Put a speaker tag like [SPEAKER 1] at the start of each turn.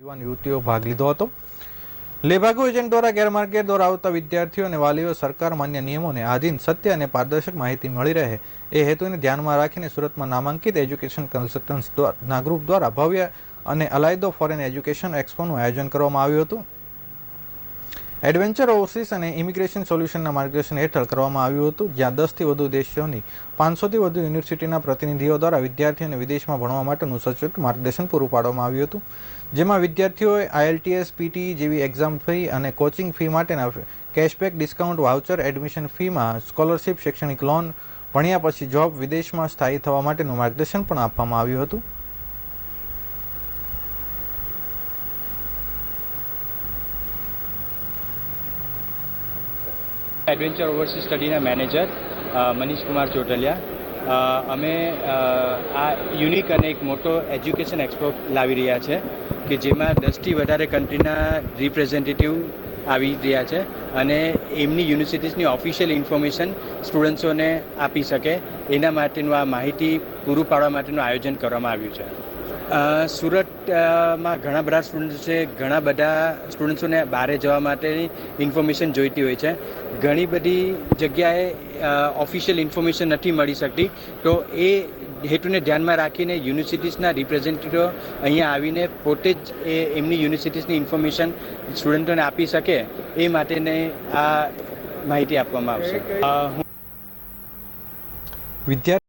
[SPEAKER 1] યુવતીઓ ભાગ લીધો હતો. લેભાગુ એજન્ટ દ્વારા ગેરમાર્ગે દોરાવતા વિદ્યાર્થીઓ અને વાલીઓ સરકાર માન્ય નિયમોને આધીન સત્ય અને પારદર્શક માહિતી મળી રહે એ હેતુને ધ્યાનમાં રાખીને સુરતમાં નામાંકિત એજ્યુકેશન કન્સલ્ટન્ટ્સ ના ગ્રુપ દ્વારા ભવ્ય અને અલાયદો ફોરેન એજ્યુકેશન એક્સપોનું આયોજન કરવામાં આવ્યું હતું. એડવેન્ચર ઓવરસીસ અને ઇમિગ્રેશન સોલ્યુશનના માર્ગદર્શન હેઠળ કરવામાં આવ્યું હતું, જ્યાં દસથી વધુ દેશોની પાંચસોથી વધુ યુનિવર્સિટીના પ્રતિનિધિઓ દ્વારા વિદ્યાર્થીઓને વિદેશમાં ભણવા માટેનું સચોટ માર્ગદર્શન પૂરું પાડવામાં આવ્યું હતું. જેમાં વિદ્યાર્થીઓએ આઈએલટીએસ પીટી જેવી એક્ઝામ ફી અને કોચિંગ ફી માટેના કેશબેક ડિસ્કાઉન્ટ વાઉચર એડમિશન ફીમાં સ્કોલરશિપ શૈક્ષણિક લોન ભણ્યા પછી જોબ વિદેશમાં સ્થાયી થવા માટેનું માર્ગદર્શન પણ આપવામાં આવ્યું હતું.
[SPEAKER 2] એડવેન્ચર ઓવરસીઝ સ્ટડીના મેનેજર મનીષ કુમાર ચોટલિયા અમે આ યુનિક અને એક મોટો એજ્યુકેશન એક્સપો લાવી રહ્યા છે કે જેમાં દસથી વધારે કન્ટ્રીના રિપ્રેઝેન્ટેટિવ આવી રહ્યા છે અને એમની યુનિવર્સિટીઝની ઓફિશિયલ ઇન્ફોર્મેશન સ્ટુડન્ટ્સોને આપી શકે. એના માટેનું આ માહિતી પૂરું પાડવા માટેનું આયોજન કરવામાં આવ્યું છે. સુરતમાં ઘણા બધા સ્ટુડન્ટ્સ છે ઘણા બધા સ્ટુડન્ટ્સોને બહારે જવા માટેની ઇન્ફોર્મેશન જોઈતી હોય છે. ઘણી બધી જગ્યાએ ઓફિશિયલ ઇન્ફોર્મેશન નથી મળી શકતી. તો એ હેતુને ધ્યાનમાં રાખીને યુનિવર્સિટીઝના રિપ્રેઝેન્ટેટિવ અહીંયા આવીને પોતે જ એ એમની યુનિવર્સિટીઝની ઇન્ફોર્મેશન સ્ટુડન્ટોને આપી શકે એ માટેને આ માહિતી આપવામાં આવશે. હું
[SPEAKER 1] વિદ્યાર્થી